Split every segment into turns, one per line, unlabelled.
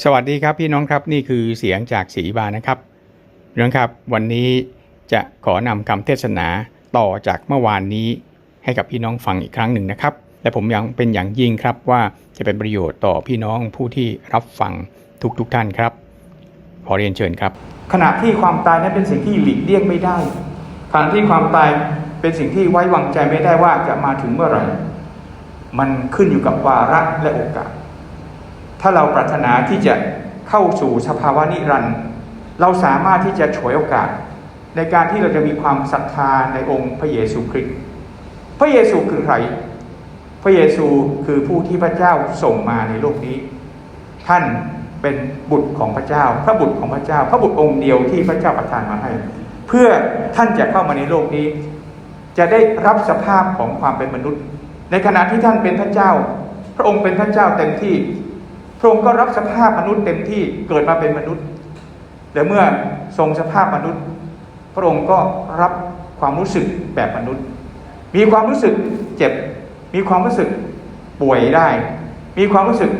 สวัสดีครับพี่น้องครับนี่คือเสียงจากสีบานะครับพี่น้องครับวันนี้จะขอนำคำเทศนาต่อจากเมื่อวานนี้ ให้กับพี่น้องฟังอีกครั้งหนึ่งนะครับ และผมยังเป็นอย่างยิ่งครับว่าจะเป็นประโยชน์ต่อพี่น้องผู้ที่รับฟังทุกๆทท่านครับขอเรียนเชิญครับ
ขณะที่ความตายนั้นเป็นสิ่งที่หลีกเลี่ยงไม่ได้ขณะที่ความตายเป็นสิ่งที่ไว้วางใจไม่ได้ว่าจะมาถึงเมื่อไหร่ มันขึ้นอยู่กับวาระและโอกาส ถ้าเราปรารถนาที่จะเข้าสู่สภาวะนิรันดร์เราสามารถที่จะฉวยโอกาส ในการที่เราจะมีความศรัทธาในองค์พระเยซูคริสต์พระเยซูคือใคร พระเยซูคือผู้ที่พระเจ้าส่งมาในโลกนี้ ท่านเป็นบุตรของพระเจ้า พระบุตรของพระเจ้า พระบุตรองค์เดียวที่พระเจ้าประทานมาให้ เพื่อท่านจะเข้ามาในโลกนี้ จะได้รับสภาพของความเป็นมนุษย์ ในขณะที่ท่านเป็นพระเจ้า พระองค์เป็นพระเจ้าเต็มที่ ระองค์ก็รับสภาพมนุษย์เต็มที่เกิดมาเป็นมนุษย์และเมื่อทรงสภาพมนุษย์ พระองค์ก็รับความรู้สึกแบบมนุษย์ มีความรู้สึกเจ็บ มีความรู้สึกป่วยได้ มีความรู้สึก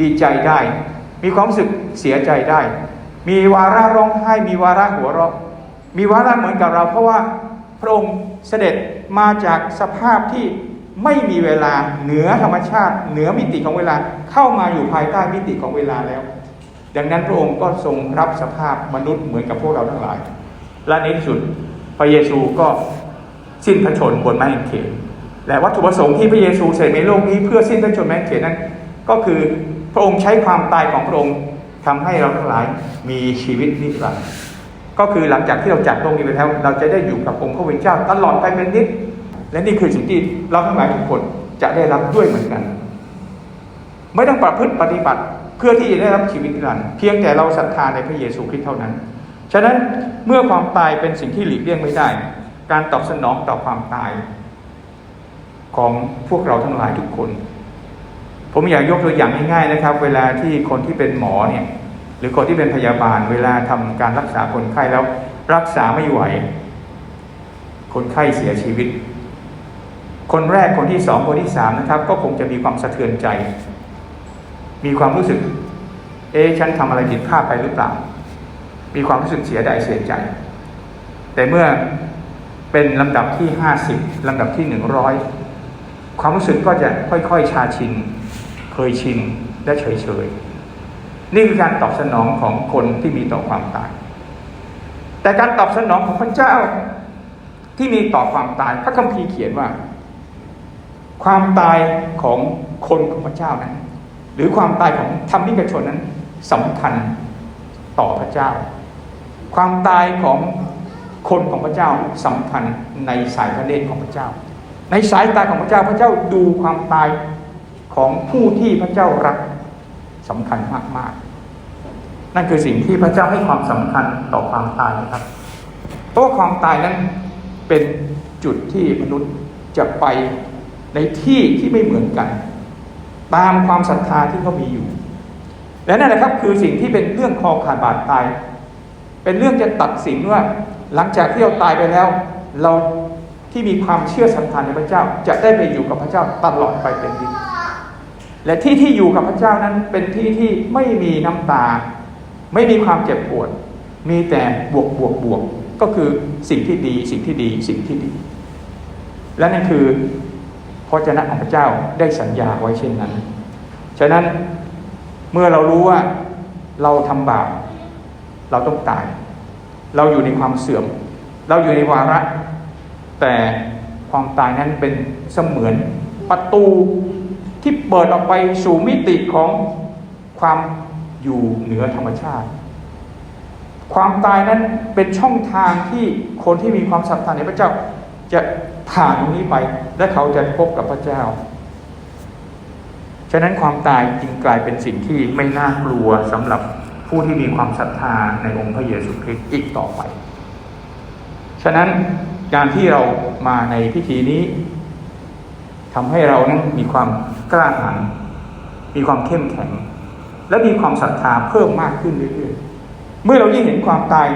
ดีใจได้ มีความรู้สึกเสียใจได้ มีวาระร้องไห้ มีวาระหัวเราะ มีวาระเหมือนกับเรา เพราะว่าพระองค์เสด็จมาจากสภาพที่ ไม่มีเวลาเหนือธรรมชาติ เหนือมิติของเวลาเข้ามาอยู่ภายใต้มิติของเวลาแล้ว ดังนั้นพระองค์ก็ทรงรับสภาพมนุษย์เหมือนกับพวกเราทั้งหลาย และในที่สุดพระเยซูก็สิ้นพระชนม์บนไม้กางเขนและวัตถุประสงค์ที่พระเยซูเสด็จในโลกนี้เพื่อสิ้นพระชนม์ไม้กางเขนนั้น ก็คือพระองค์ใช้ความตายของพระองค์ทำให้เราทั้งหลายมีชีวิตนิรันดร์ก็คือหลังจากที่เราจากโลกนี้ไปแล้ว เราจะได้อยู่กับองค์พระเป็นเจ้าตลอดไปเป็นนิจ และนี่คือสิ่งที่เราทั้งหลายทุกคนจะได้รับด้วยเหมือนกัน ไม่ต้องประพฤติปฏิบัติเพื่อที่จะได้รับชีวิตนิรันดร์เพียงแต่เราศรัทธาในพระเยซูคริสต์เท่านั้น ฉะนั้นเมื่อความตายเป็นสิ่งที่หลีกเลี่ยงไม่ได้ การตอบสนองต่อความตาย ของพวกเราทั้งหลายทุกคน ผมอยากยกตัวอย่างง่ายๆนะครับ เวลาที่คนที่เป็นหมอเนี่ยหรือคนที่เป็นพยาบาล เวลาทำการรักษาคนไข้แล้วรักษาไม่ไหว คนไข้เสียชีวิต คนแรกคนที่สองคนที่สามนะครับ ก็คงจะมีความสะเทือนใจ มีความรู้สึก เอ๊ะฉันทำอะไรผิดพลาดไปหรือเปล่า มีความรู้สึกเสียดายเสียใจ แต่เมื่อเป็นลำดับที่ห้าสิบลำดับที่หนึ่งร้อยความรู้สึกก็จะค่อยๆ ชาชิน เคยชินและเฉยๆ นี่คือการตอบสนองของคนที่มีต่อความตาย แต่การตอบสนองของพระเจ้าที่มีต่อความตาย พระคัมภีร์เขียนว่า ความตายของคนของพระเจ้านั้น หรือความตายของธรรมิกชนนั้นสำคัญต่อพระเจ้า ความตายของคนของพระเจ้าสำคัญในสายพระเนตรของพระเจ้า ในสายตาของพระเจ้าพระเจ้าดูความตายของผู้ที่พระเจ้ารักสำคัญมากๆ นั่นคือสิ่งที่พระเจ้าให้ความสำคัญต่อความตายนะครับ เพราะความตายนั้นเป็นจุดที่มนุษย์จะไป ในที่ที่ไม่เหมือนกัน ตามความศรัทธาที่เขามีอยู่ และนั่นแหละครับคือสิ่งที่เป็นเรื่องคอขาดบาดตาย เป็นเรื่องจะตัดสินว่า หลังจากที่เราตายไปแล้ว เราที่มีความเชื่อศรัทธาในพระเจ้า จะได้ไปอยู่กับพระเจ้าตลอดไปเป็นนิจและที่ที่อยู่กับพระเจ้านั้นเป็นที่ที่ไม่มีน้ำตา ไม่มีความเจ็บปวด มีแต่บวกบวกบวกก็คือสิ่งที่ดี สิ่งที่ดี สิ่งที่ดี และนั่นคือ พระเจ้าของพระเจ้าได้สัญญาไว้เช่นนั้น ฉะนั้นเมื่อเรารู้ว่าเราทำบาปเราต้องตาย เราอยู่ในความเสื่อม เราอยู่ในวาระ แต่ความตายนั้นเป็นเสมือนประตูที่เปิดออกไปสู่มิติของความอยู่เหนือธรรมชาติ ความตายนั้นเป็นช่องทางที่คนที่มีความศรัทธาในพระเจ้า จะผ่านตรงนี้ไป และเขาจะพบกับพระเจ้า ฉะนั้นความตายจึงกลายเป็นสิ่งที่ไม่น่ากลัวสำหรับผู้ที่มีความศรัทธาในองค์พระเยซูคริสต์อีกต่อไป ฉะนั้นการที่เรามาในพิธีนี้ทำให้เรานั้นมีความกล้าหาญมีความเข้มแข็ง และมีความศรัทธาเพิ่มมากขึ้นเรื่อยๆ เมื่อเรายิ่งเห็นความตาย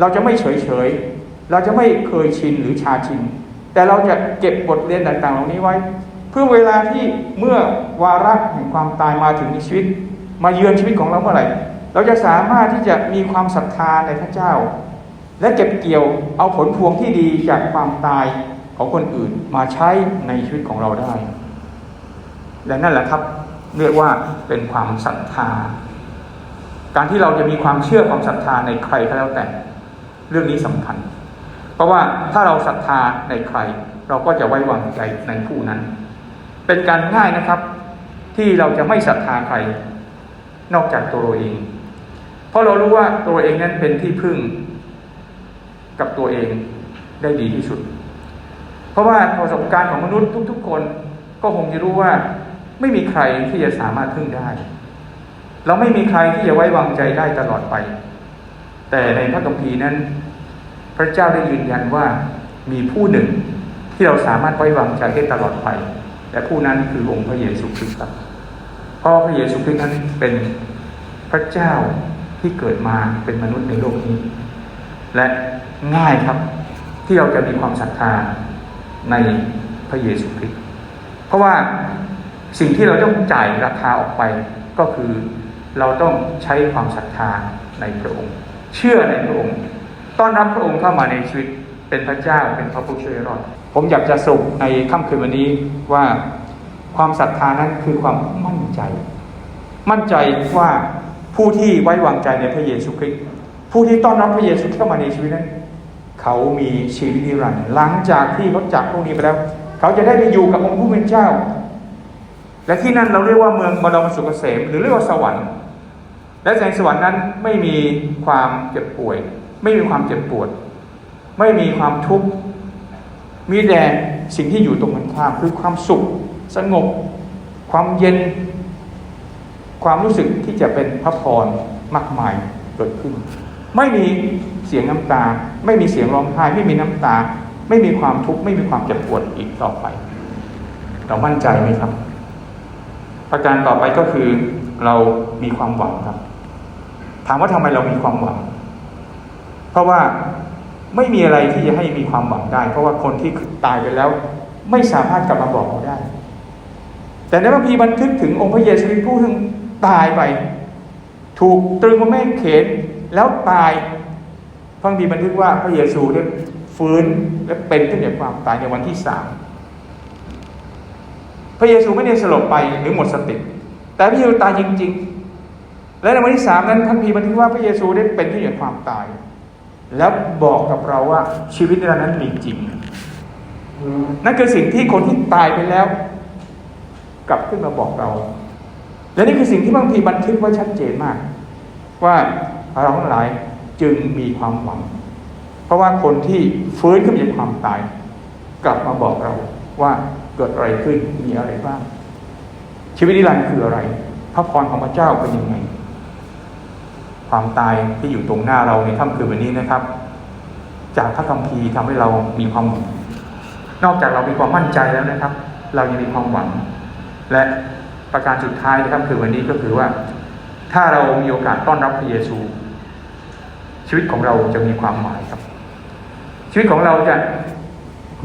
เราจะไม่เฉยเฉยๆเราจะไม่เคยชินหรือชาชิน แต่เราจะเก็บบทเรียนต่างๆ เหล่านี้ไว้ เพื่อเวลาที่เมื่อวาระแห่งความตายมาถึงในชีวิต มาเยือนชีวิตของเราเมื่อไหร่ เราจะสามารถที่จะมีความศรัทธาในพระเจ้า และเก็บเกี่ยวเอาผลพวงที่ดีจากความตายของคนอื่นมาใช้ในชีวิตของเราได้ และนั่นแหละครับเรียกว่าเป็นความศรัทธา การที่เราจะมีความเชื่อความศรัทธาในใครก็แล้วแต่ เรื่องนี้สำคัญ เพราะว่าถ้าเราศรัทธาในใคร เราก็จะไว้วางใจในผู้นั้น เป็นการง่ายนะครับที่เราจะไม่ศรัทธาใคร นอกจากตัวเราเอง เพราะเรารู้ว่าตัวเองนั้นเป็นที่พึ่งกับตัวเองได้ดีที่สุด เพราะว่าประสบการณ์ของมนุษย์ทุก ๆ คนก็คงจะรู้ว่าไม่มีใครที่จะสามารถพึ่งได้ เราไม่มีใครที่จะไว้วางใจได้ตลอดไป แต่ในพระคัมภีร์นั้น พระเจ้าได้ยืนยันว่ามีผู้หนึ่งที่เราสามารถไว้วางใจได้ตลอดไป และผู้นั้นคือองค์พระเยซูคริสต์ครับเพราะพระเยซูคริสต์นั้นเป็นพระเจ้าที่เกิดมาเป็นมนุษย์ในโลกนี้ และง่ายครับที่เราจะมีความศรัทธาในพระเยซูคริสต์เพราะว่าสิ่งที่เราต้องจ่ายราคาออกไปก็คือเราต้องใช้ความศรัทธาในพระองค์ เชื่อในพระองค์ ต้อนรับพระองค์เข้ามาในชีวิตเป็นพระเจ้าเป็นพระผู้ช่วยรอด ผมอยากจะสรุปในค่ำคืนวันนี้ว่าความศรัทธานั้นคือความมั่นใจ มั่นใจว่าผู้ที่ไว้วางใจในพระเยซูคริสต์ผู้ที่ต้อนรับพระเยซูเข้ามาในชีวิตนั้น เขามีชีวิตนิรันดร์หลังจากที่เขาจากพวกนี้ไปแล้ว เขาจะได้ไปอยู่กับองค์ผู้เป็นเจ้า และที่นั่นเราเรียกว่าเมืองบรมสุขเกษมหรือเรียกว่าสวรรค์ และในสวรรค์นั้นไม่มีความเจ็บป่วย ไม่มีความเจ็บปวด ไม่มีความทุกข์มีแต่สิ่งที่อยู่ตรงกันข้ามคือความสุข สงบ ความเย็น ความรู้สึกที่จะเป็นพระพรมากมายเกิดขึ้น ไม่มีเสียงน้ำตา ไม่มีเสียงร้องไห้ ไม่มีน้ำตา ไม่มีความทุกข์ไม่มีความเจ็บปวดอีกต่อไป เรามั่นใจไหมครับ ประการต่อไปก็คือเรามีความหวังครับ ถามว่าทำไมเรามีความหวัง ราะว่าไม่มีอะไรที่จะให้มีความหวังได้ เพราะว่าคนที่ตายไปแล้ว ไม่สามารถกลับมาบอกเราได้ แต่ในพระพีบันทึกถึงองค์พระเยซูคริสต์ผู้ซึ่งตายไป ถูกตรึงบนแม่เขนแล้วตายพระคัมภีร์บันทึกว่าพระเยซูได้ฟื้นและเป็นขึ้นจากความตายในวันที่สามพระเยซูไม่ได้สลบไปหรือหมดสติ แต่พระเยซูตายจริง ๆ และในวันที่สามนั้นพระคัมภีร์บันทึกว่าพระเยซูได้เป็นขึ้นจากความตาย แล้วบอกกับเราว่าชีวิตเรานั้นมีจริง นั่นคือสิ่งที่คนที่ตายไปแล้ว กลับขึ้นมาบอกเรา และนี่คือสิ่งที่บางทีบันทึกไว้ชัดเจนมาก ว่าเราทั้งหลายจึงมีความหวัง เพราะว่าคนที่ฟื้นขึ้นจากความตาย กลับมาบอกเราว่าเกิดอะไรขึ้นมีอะไรบ้าง ชีวิตนิรันดร์คืออะไร พระพรของพระเจ้าเป็นยังไง ความตายที่อยู่ตรงหน้าเราในค่ำคืนวันนี้นะครับ จากพระคัมภีร์ทำให้เรามีความหวังนอกจากเรามีความมั่นใจแล้วนะครับ เรายังมีความหวัง และประการสุดท้ายนะครับคือวันนี้ก็คือว่า ถ้าเรามีโอกาสต้อนรับพระเยซู ชีวิตของเราจะมีความหมายครับ ชีวิตของเราจะ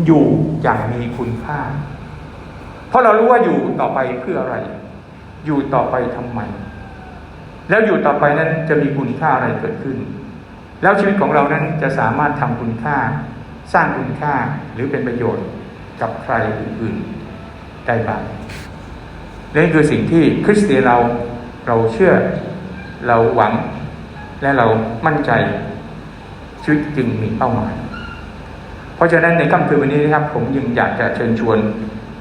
อยู่อย่างมีคุณค่า เพราะเรารู้ว่าอยู่ต่อไปเพื่ออะไร อยู่ต่อไปทำไม แล้วอยู่ต่อไปนั้นจะมีคุณค่าอะไรเกิดขึ้น แล้วชีวิตของเรานั้นจะสามารถทำคุณค่า สร้างคุณค่าหรือเป็นประโยชน์กับใครอื่นๆได้บ้างนี่คือสิ่งที่คริสเตียนเราเราเชื่อเราหวัง และเรามั่นใจชีวิตจึงมีเป้าหมาย เพราะฉะนั้นในค่ำคืนวันนี้นะครับ ผมยังอยากจะเชิญชวน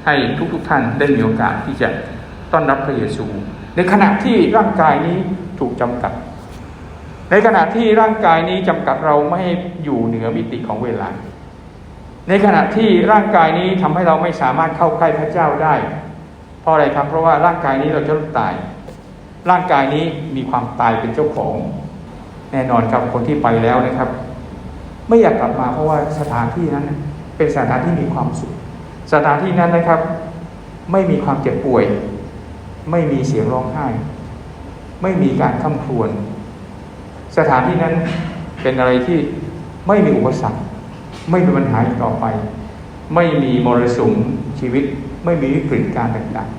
ให้ทุกๆทท่านได้มีโอกาสที่จะต้อนรับพระเยซู ในขณะที่ร่างกายนี้ถูกจำกัด ในขณะที่ร่างกายนี้จำกัดเราไม่ให้อยู่เหนือมิติของเวลา ในขณะที่ร่างกายนี้ทำให้เราไม่สามารถเข้าใกล้พระเจ้าได้ เพราะอะไรครับ เพราะว่าร่างกายนี้เราจะต้องตาย ร่างกายนี้มีความตายเป็นเจ้าของ แน่นอนครับคนที่ไปแล้วนะครับ ไม่อยากกลับมาเพราะว่าสถานที่นั้น เป็นสถานที่มีความสุข สถานที่นั้นนะครับ ไม่มีความเจ็บป่วย ไม่มีเสียงร้องไห้ ไม่มีการข้ามครวญสถานที่นั้นเป็นอะไรที่ไม่มีอุปสรรค ไม่มีปัญหาอีกต่อไป ไม่มีมรสุมชีวิต ไม่มีวิกฤตการต่าง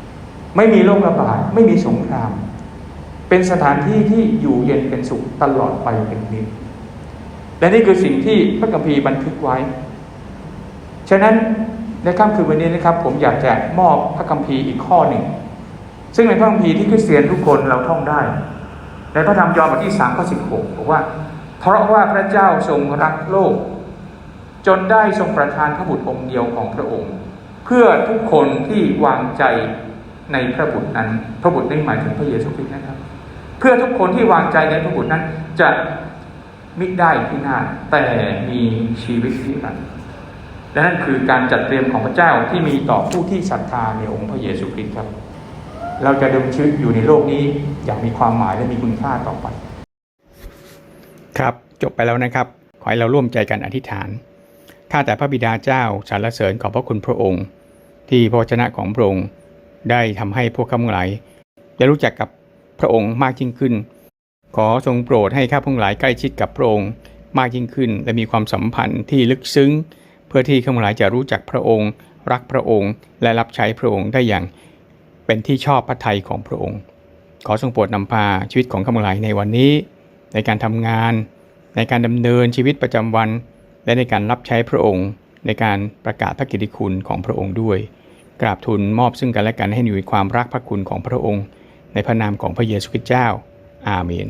ๆ ไม่มีโรคระบาดไม่มีสงคราม เป็นสถานที่ที่อยู่เย็นเป็นสุขตลอดไปเป็นนิจและนี่คือสิ่งที่พระคัมภีร์บันทึกไว้ ฉะนั้นในค่ำคืนวันนี้นะครับ ผมอยากจะมอบพระคัมภีร์อีกข้อหนึ่ง ซึ่งในพระคัมภีร์ที่คริสเตียนทุกคนเราท่องได้ ในพระธรรมยอห์นบทที่3ข้อ16บหกบอกว่า เพราะว่าพระเจ้าทรงรักโลก จนได้ทรงประทานพระบุตรองค์เดียวของพระองค์ เพื่อทุกคนที่วางใจในพระบุตรนั้น พระบุตรได้หมายถึงพระเยซูคริสต์นะครับ เพื่อทุกคนที่วางใจในพระบุตรนั้นจะมิได้พินาศแต่มีชีวิตที่รันดร์และนั่นคือการจัดเตรียมของพระเจ้าที่มีต่อผู้ที่ศรัทธาในองค์พระเยซูคริสต์ครับ เราจะดำชีวิตอยู่ในโลกนี้อย่างมีความหมายและมีคุณค่าต่อไป
ครับจบไปแล้วนะครับ ขอให้เราร่วมใจกันอธิษฐาน ข้าแต่พระบิดาเจ้าสรรเสริญขอบพระคุณพระองค์ ที่พระวจนะของพระองค์ได้ทำให้พวกข้าพงหลายได้รู้จักกับพระองค์มากยิ่งขึ้น ขอทรงโปรดให้ข้าพงหลายใกล้ชิดกับพระองค์มากยิ่งขึ้น และมีความสัมพันธ์ที่ลึกซึ้ง เพื่อที่ข้าพงหลายจะรู้จักพระองค์ รักพระองค์ และรับใช้พระองค์ได้อย่าง เป็นที่ชอบพระทัยของพระองค์ ขอทรงโปรดนำพาชีวิตของข้าพงหลายในวันนี้ ในการทำงาน ในการดำเนินชีวิตประจำวัน และในการรับใช้พระองค์ ในการประกาศพระกิตติคุณของพระองค์ด้วย กราบทูลมอบซึ่งกันและกันให้อยู่ในความรักพระคุณของพระองค์ ในพระนามของพระเยซูคริสต์เจ้า อาเมน